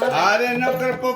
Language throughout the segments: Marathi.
अरे नको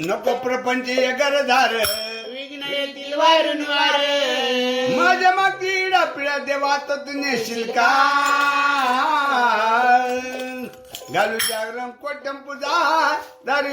नको प्रपंच एकर धार विघ्न येतील वारून वार. माझ्या मागील आपल्या देवात तू नेशील का घालू जागरण कोटम पूजा दारी